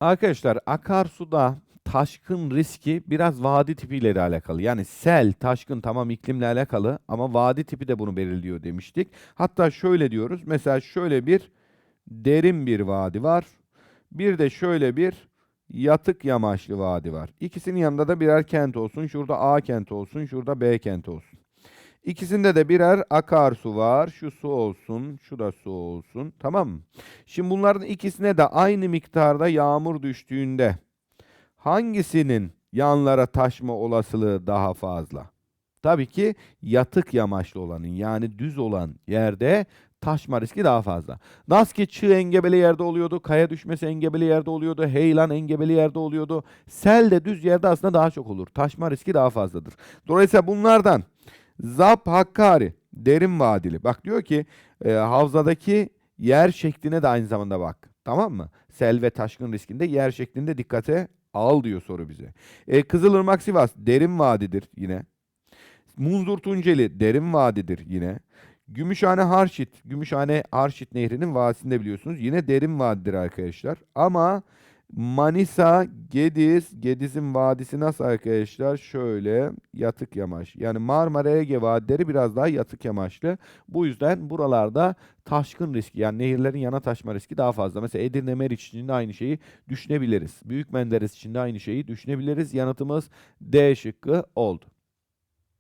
Arkadaşlar akarsuda taşkın riski biraz vadi tipiyle de alakalı. Yani sel, taşkın tamam iklimle alakalı ama vadi tipi de bunu belirliyor demiştik. Hatta şöyle diyoruz. Mesela şöyle bir derin bir vadi var. Bir de şöyle bir yatık yamaçlı vadi var. İkisinin yanında da birer kent olsun. Şurada A kenti olsun, şurada B kenti olsun. İkisinde de birer akarsu var. Şu su olsun, şu da su olsun. Tamam mı? Şimdi bunların ikisine de aynı miktarda yağmur düştüğünde hangisinin yanlara taşma olasılığı daha fazla? Tabii ki yatık yamaçlı olanın yani düz olan yerde taşma riski daha fazla. Nasıl ki çığ engebeli yerde oluyordu, kaya düşmesi engebeli yerde oluyordu, heyelan engebeli yerde oluyordu. Sel de düz yerde aslında daha çok olur. Taşma riski daha fazladır. Dolayısıyla bunlardan Zap Hakkari derin vadili. Bak diyor ki e, havzadaki yer şekline de aynı zamanda bak. Tamam mı? Sel ve taşkın riskinde yer şeklinde dikkate al diyor soru bize. E, Kızılırmak Sivas derin vadidir yine. Munzur Tunceli derin vadidir yine. Gümüşhane Harşit, Gümüşhane Harşit Nehri'nin vadisinde biliyorsunuz. Yine derin vadidir arkadaşlar. Ama Manisa, Gediz, Gediz'in vadisi nasıl arkadaşlar? Şöyle yatık yamaç. Yani Marmara Ege vadileri biraz daha yatık yamaçlı. Bu yüzden buralarda taşkın riski yani nehirlerin yana taşma riski daha fazla. Mesela Edirne Meriç için de aynı şeyi düşünebiliriz. Büyük Menderes için de aynı şeyi düşünebiliriz. Yanıtımız D şıkkı oldu.